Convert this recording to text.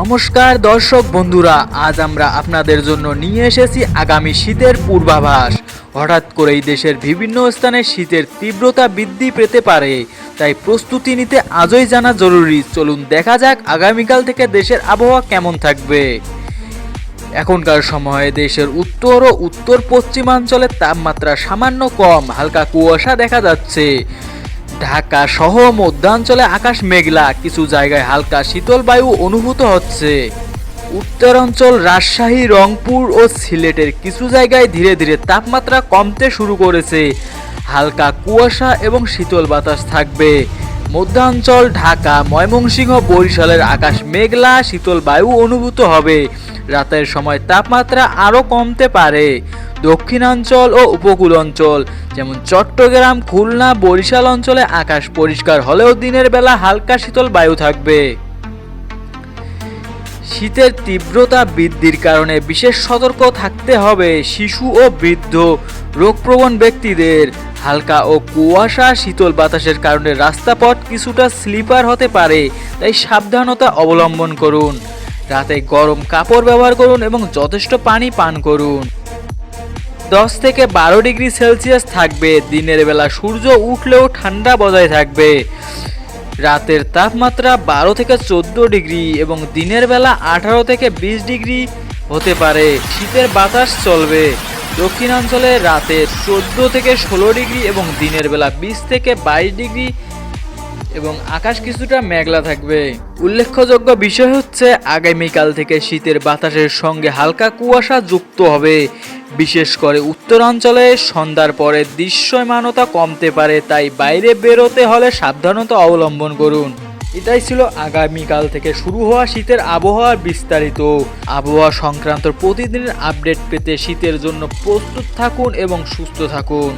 নমস্কার দর্শক বন্ধুরা, আজ আমরা আপনাদের জন্য নিয়ে এসেছি আগামী শীতের পূর্বাভাস। হঠাৎ করেই দেশের বিভিন্ন স্থানে শীতের তীব্রতা বৃদ্ধি পেতে পারে, তাই প্রস্তুতি নিতে আজই জানা জরুরি। চলুন দেখা যাক আগামীকাল থেকে দেশের আবহাওয়া কেমন থাকবে। এখনকার সময়ে দেশের উত্তর ও উত্তর পশ্চিমাঞ্চলের তাপমাত্রা সামান্য কম, হালকা কুয়াশা দেখা যাচ্ছে। ঢাকা সহ মধ্যাঞ্চলে আকাশ মেঘলা, কিছু জায়গায় হালকা শীতল বায়ু অনুভূত হচ্ছে। উত্তরাঞ্চল, রাজশাহী, রংপুর ও সিলেটের কিছু জায়গায় ধীরে ধীরে তাপমাত্রা কমতে শুরু করেছে। হালকা কুয়াশা এবং শীতল বাতাস থাকবে। মধ্যাঞ্চল, ঢাকা, ময়মনসিংহ বরিশালের আকাশ মেঘলা, শীতল বায়ু অনুভূত হবে। রাতের সময় তাপমাত্রা আরও কমতে পারে। দক্ষিণাঞ্চল ও উপকূল অঞ্চল যেমন চট্টগ্রাম, খুলনা, বরিশাল অঞ্চলে আকাশ পরিষ্কার হলেও দিনের বেলা হালকা শীতল বায়ু থাকবে। শীতের তীব্রতা বৃদ্ধির কারণে বিশেষ সতর্ক থাকতে হবে শিশু ও বৃদ্ধ, রোগপ্রবণ ব্যক্তিদের। হালকা ও কুয়াশা শীতল বাতাসের কারণে রাস্তাপথ কিছুটা স্লিপার হতে পারে, তাই সাবধানতা অবলম্বন করুন। রাতে গরম কাপড় ব্যবহার করুন এবং যথেষ্ট পানি পান করুন। দশ থেকে বারো ডিগ্রি সেলসিয়াস থাকবে, দিনের বেলা সূর্য উঠলেও ঠান্ডা বজায় থাকবে। রাতের তাপমাত্রা বারো থেকে চোদ্দ ডিগ্রি এবং দিনের বেলা আঠারো থেকে বিশ ডিগ্রি হতে পারে। শীতের বাতাস চলবে। দক্ষিণাঞ্চলে রাতে চোদ্দ থেকে ষোলো ডিগ্রি এবং দিনের বেলা বিশ থেকে বাইশ ডিগ্রি এবং আকাশ কিছুটা মেঘলা থাকবে। উল্লেখযোগ্য বিষয় হচ্ছে, আগামীকাল থেকে শীতের বাতাসের সঙ্গে হালকা কুয়াশা যুক্ত হবে। বিশেষ করে উত্তরাঞ্চলে সন্ধ্যার পরে দৃশ্যমানতা কমতে পারে, তাই বাইরে বেরোতে হলে সাবধানতা অবলম্বন করুন। এটাই ছিল আগামীকাল থেকে শুরু হওয়া শীতের আবহাওয়ার বিস্তারিত। আবহাওয়া সংক্রান্ত প্রতিদিনের আপডেট পেতে শীতের জন্য প্রস্তুত থাকুন এবং সুস্থ থাকুন।